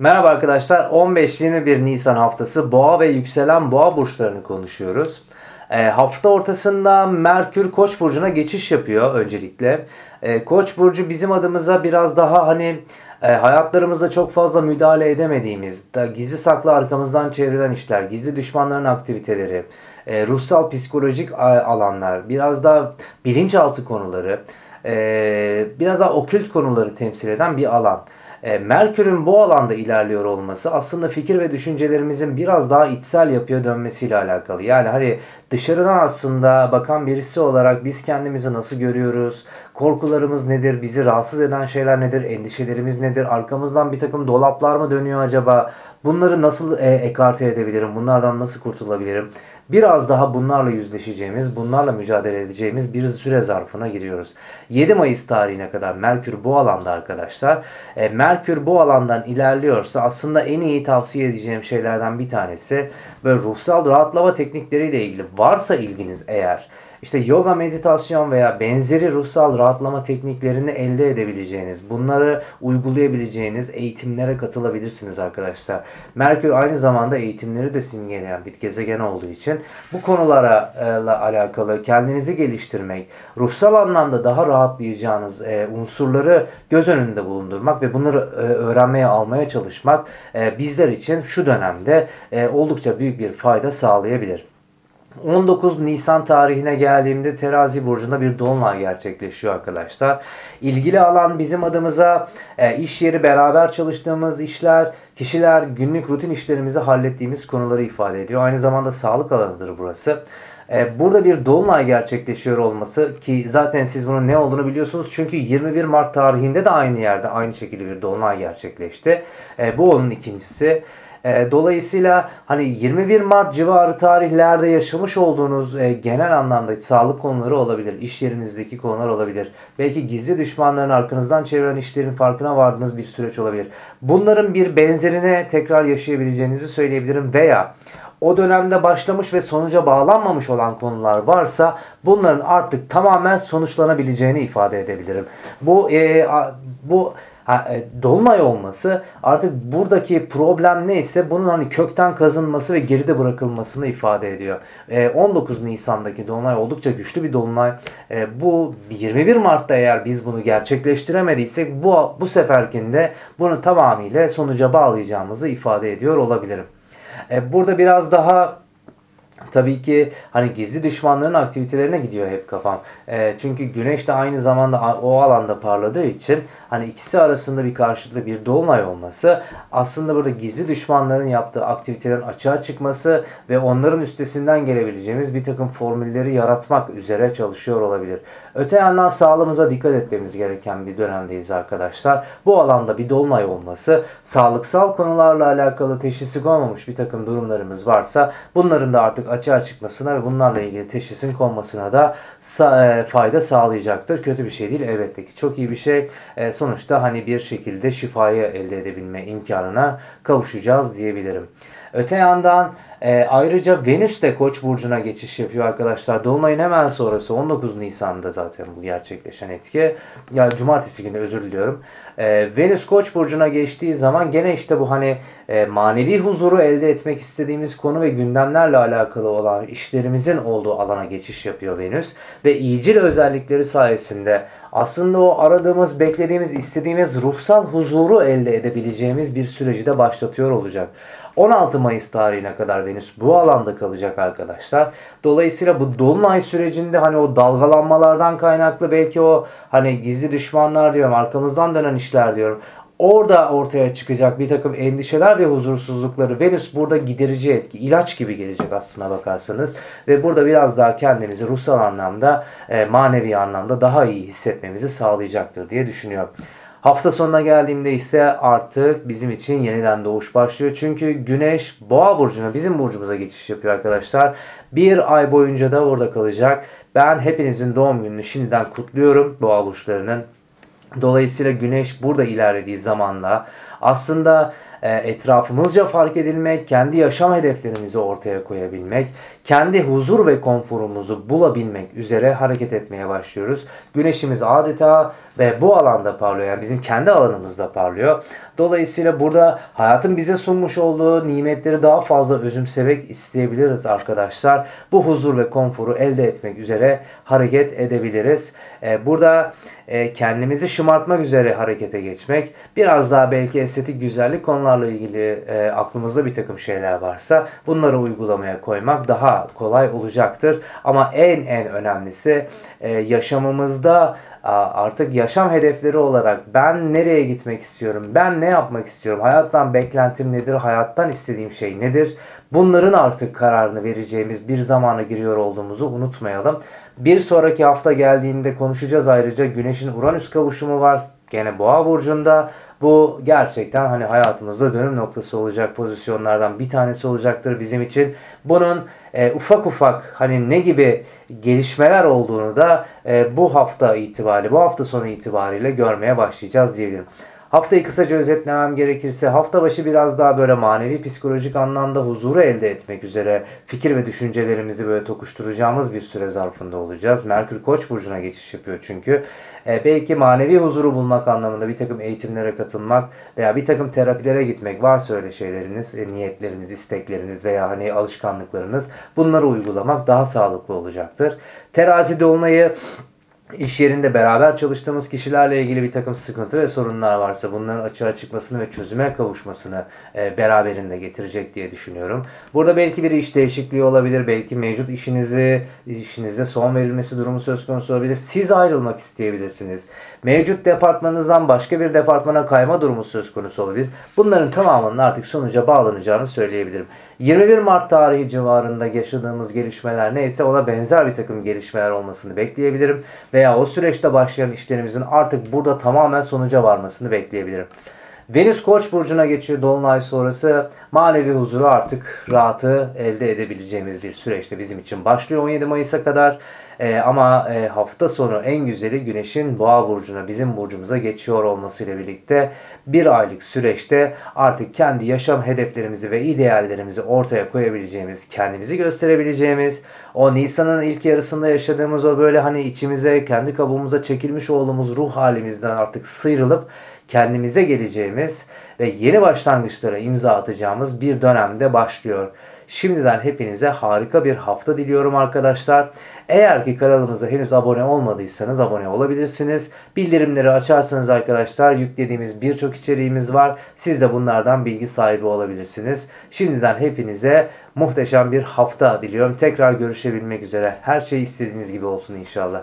Merhaba arkadaşlar. 15-21 Nisan haftası Boğa ve yükselen Boğa burçlarını konuşuyoruz. E, hafta ortasında Merkür Koç burcuna geçiş yapıyor öncelikle. E, Koç burcu bizim adımıza biraz daha hani e, hayatlarımızda çok fazla müdahale edemediğimiz, da gizli saklı arkamızdan çevrilen işler, gizli düşmanların aktiviteleri, e, ruhsal psikolojik alanlar, biraz da bilinçaltı konuları, e, biraz daha okült konuları temsil eden bir alan. E, Merkür'ün bu alanda ilerliyor olması aslında fikir ve düşüncelerimizin biraz daha içsel yapıya dönmesiyle alakalı. Yani hani dışarıdan aslında bakan birisi olarak biz kendimizi nasıl görüyoruz? Korkularımız nedir? Bizi rahatsız eden şeyler nedir? Endişelerimiz nedir? Arkamızdan bir takım dolaplar mı dönüyor acaba? Bunları nasıl e, ekarte edebilirim? Bunlardan nasıl kurtulabilirim? Biraz daha bunlarla yüzleşeceğimiz, bunlarla mücadele edeceğimiz bir süre zarfına giriyoruz. 7 Mayıs tarihine kadar Merkür bu alanda arkadaşlar. E, Merkür bu alandan ilerliyorsa aslında en iyi tavsiye edeceğim şeylerden bir tanesi böyle ruhsal rahatlama teknikleriyle ilgili varsa ilginiz eğer işte yoga, meditasyon veya benzeri ruhsal rahatlama tekniklerini elde edebileceğiniz, bunları uygulayabileceğiniz eğitimlere katılabilirsiniz arkadaşlar. Merkür aynı zamanda eğitimleri de simgeleyen bir gezegen olduğu için bu konulara e, alakalı kendinizi geliştirmek, ruhsal anlamda daha rahatlayacağınız e, unsurları göz önünde bulundurmak ve bunları e, öğrenmeye almaya çalışmak bizler için şu dönemde oldukça büyük bir fayda sağlayabilir. 19 Nisan tarihine geldiğimde terazi burcunda bir dolunay gerçekleşiyor arkadaşlar. İlgili alan bizim adımıza e, iş yeri beraber çalıştığımız işler, kişiler, günlük rutin işlerimizi hallettiğimiz konuları ifade ediyor. Aynı zamanda sağlık alanıdır burası. E, burada bir dolunay gerçekleşiyor olması ki zaten siz bunun ne olduğunu biliyorsunuz. Çünkü 21 Mart tarihinde de aynı yerde aynı şekilde bir dolunay gerçekleşti. E, bu onun ikincisi. E, dolayısıyla hani 21 Mart civarı tarihlerde yaşamış olduğunuz genel anlamda sağlık konuları olabilir. iş yerinizdeki konular olabilir. Belki gizli düşmanların arkanızdan çeviren işlerin farkına vardığınız bir süreç olabilir. Bunların bir benzerine tekrar yaşayabileceğinizi söyleyebilirim veya o dönemde başlamış ve sonuca bağlanmamış olan konular varsa bunların artık tamamen sonuçlanabileceğini ifade edebilirim. Bu e, bu e, dolunay olması artık buradaki problem neyse bunun hani kökten kazınması ve geride bırakılmasını ifade ediyor. E, 19 Nisan'daki dolunay oldukça güçlü bir dolunay. E, bu 21 Mart'ta eğer biz bunu gerçekleştiremediysek bu bu seferkinde bunu tamamıyla sonuca bağlayacağımızı ifade ediyor olabilirim. E, burada biraz daha Tabii ki hani gizli düşmanların aktivitelerine gidiyor hep kafam. E, çünkü güneş de aynı zamanda o alanda parladığı için hani ikisi arasında bir karşılıklı bir dolunay olması aslında burada gizli düşmanların yaptığı aktivitelerin açığa çıkması ve onların üstesinden gelebileceğimiz bir takım formülleri yaratmak üzere çalışıyor olabilir. Öte yandan sağlığımıza dikkat etmemiz gereken bir dönemdeyiz arkadaşlar. Bu alanda bir dolunay olması, sağlıksal konularla alakalı teşhisi konmamış bir takım durumlarımız varsa bunların da artık açığa çıkmasına ve bunlarla ilgili teşhisin konmasına da e, fayda sağlayacaktır. Kötü bir şey değil elbette ki. Çok iyi bir şey. E, sonuçta hani bir şekilde şifayı elde edebilme imkanına kavuşacağız diyebilirim. Öte yandan e, ayrıca Venüs de Koç burcuna geçiş yapıyor arkadaşlar. Dolunayın hemen sonrası 19 Nisan'da zaten bu gerçekleşen etki. Ya yani cumartesi günü özür diliyorum. E, Venüs Koç burcuna geçtiği zaman gene işte bu hani e, manevi huzuru elde etmek istediğimiz konu ve gündemlerle alakalı olan işlerimizin olduğu alana geçiş yapıyor Venüs ve iyicil özellikleri sayesinde aslında o aradığımız, beklediğimiz, istediğimiz ruhsal huzuru elde edebileceğimiz bir süreci de başlatıyor olacak. 16 Mayıs tarihine kadar Venüs bu alanda kalacak arkadaşlar. Dolayısıyla bu dolunay sürecinde hani o dalgalanmalardan kaynaklı belki o hani gizli düşmanlar diyorum arkamızdan dönen işler diyorum. Orada ortaya çıkacak bir takım endişeler ve huzursuzlukları Venüs burada giderici etki, ilaç gibi gelecek aslına bakarsanız. Ve burada biraz daha kendimizi ruhsal anlamda, e, manevi anlamda daha iyi hissetmemizi sağlayacaktır diye düşünüyorum. Hafta sonuna geldiğimde ise artık bizim için yeniden doğuş başlıyor. Çünkü Güneş Boğa burcuna bizim burcumuza geçiş yapıyor arkadaşlar. Bir ay boyunca da orada kalacak. Ben hepinizin doğum gününü şimdiden kutluyorum Boğa burçlarının. Dolayısıyla Güneş burada ilerlediği zamanla aslında etrafımızca fark edilmek, kendi yaşam hedeflerimizi ortaya koyabilmek, kendi huzur ve konforumuzu bulabilmek üzere hareket etmeye başlıyoruz. Güneşimiz adeta ve bu alanda parlıyor. Yani bizim kendi alanımızda parlıyor. Dolayısıyla burada hayatın bize sunmuş olduğu nimetleri daha fazla özümsemek isteyebiliriz arkadaşlar. Bu huzur ve konforu elde etmek üzere hareket edebiliriz. E, burada e, kendimizi şımartmak üzere harekete geçmek, biraz daha belki estetik güzellik konularla ilgili e, aklımızda bir takım şeyler varsa bunları uygulamaya koymak daha kolay olacaktır. Ama en en önemlisi yaşamımızda artık yaşam hedefleri olarak ben nereye gitmek istiyorum, ben ne yapmak istiyorum, hayattan beklentim nedir, hayattan istediğim şey nedir? Bunların artık kararını vereceğimiz bir zamana giriyor olduğumuzu unutmayalım. Bir sonraki hafta geldiğinde konuşacağız ayrıca Güneş'in Uranüs kavuşumu var. Gene Boğa burcunda bu gerçekten hani hayatımızda dönüm noktası olacak pozisyonlardan bir tanesi olacaktır bizim için. Bunun e, ufak ufak hani ne gibi gelişmeler olduğunu da e, bu hafta itibariyle, bu hafta sonu itibariyle görmeye başlayacağız diyebilirim. Haftayı kısaca özetlemem gerekirse hafta başı biraz daha böyle manevi psikolojik anlamda huzuru elde etmek üzere fikir ve düşüncelerimizi böyle tokuşturacağımız bir süre zarfında olacağız. Merkür Koç burcuna geçiş yapıyor çünkü. E, belki manevi huzuru bulmak anlamında bir takım eğitimlere katılmak veya bir takım terapilere gitmek varsa öyle şeyleriniz, e, niyetleriniz, istekleriniz veya hani alışkanlıklarınız bunları uygulamak daha sağlıklı olacaktır. Terazi dolunayı iş yerinde beraber çalıştığımız kişilerle ilgili bir takım sıkıntı ve sorunlar varsa bunların açığa çıkmasını ve çözüme kavuşmasını e, beraberinde getirecek diye düşünüyorum. Burada belki bir iş değişikliği olabilir. Belki mevcut işinizi işinizde son verilmesi durumu söz konusu olabilir. Siz ayrılmak isteyebilirsiniz. Mevcut departmanınızdan başka bir departmana kayma durumu söz konusu olabilir. Bunların tamamının artık sonuca bağlanacağını söyleyebilirim. 21 Mart tarihi civarında yaşadığımız gelişmeler neyse ona benzer bir takım gelişmeler olmasını bekleyebilirim. Veya o süreçte başlayan işlerimizin artık burada tamamen sonuca varmasını bekleyebilirim. Venüs Koç burcuna geçiyor dolunay sonrası manevi huzuru artık rahatı elde edebileceğimiz bir süreçte bizim için başlıyor 17 Mayıs'a kadar. Ee, ama e, hafta sonu en güzeli Güneş'in Boğa burcuna bizim burcumuza geçiyor olmasıyla birlikte bir aylık süreçte artık kendi yaşam hedeflerimizi ve ideallerimizi ortaya koyabileceğimiz, kendimizi gösterebileceğimiz, o Nisan'ın ilk yarısında yaşadığımız o böyle hani içimize, kendi kabuğumuza çekilmiş olduğumuz ruh halimizden artık sıyrılıp kendimize geleceğimiz ve yeni başlangıçlara imza atacağımız bir dönemde başlıyor. Şimdiden hepinize harika bir hafta diliyorum arkadaşlar. Eğer ki kanalımıza henüz abone olmadıysanız abone olabilirsiniz. Bildirimleri açarsanız arkadaşlar yüklediğimiz birçok içeriğimiz var. Siz de bunlardan bilgi sahibi olabilirsiniz. Şimdiden hepinize muhteşem bir hafta diliyorum. Tekrar görüşebilmek üzere. Her şey istediğiniz gibi olsun inşallah.